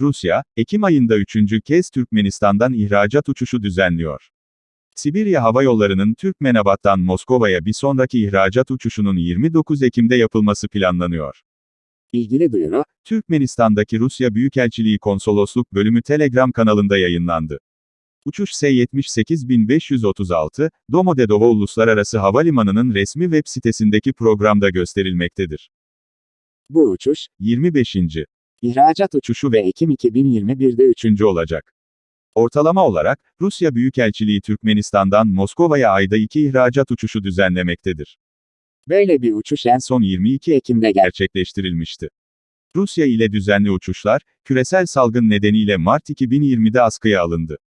Rusya, Ekim ayında üçüncü kez Türkmenistan'dan ihracat uçuşu düzenliyor. Sibirya Hava Yolları'nın Türkmenabat'tan Moskova'ya bir sonraki ihracat uçuşunun 29 Ekim'de yapılması planlanıyor. İlgili duyuru, Türkmenistan'daki Rusya Büyükelçiliği Konsolosluk Bölümü Telegram kanalında yayınlandı. Uçuş S-78536, Domodedovo Uluslararası Havalimanı'nın resmi web sitesindeki programda gösterilmektedir. bu uçuş, 25. ihracat uçuşu ve Ekim 2021'de 3. üçüncü olacak. Ortalama olarak, Rusya Büyükelçiliği Türkmenistan'dan Moskova'ya ayda iki ihracat uçuşu düzenlemektedir. Böyle bir uçuş en son Son 22 Ekim'de gerçekleştirilmişti. Rusya ile düzenli uçuşlar, küresel salgın nedeniyle Mart 2020'de askıya alındı.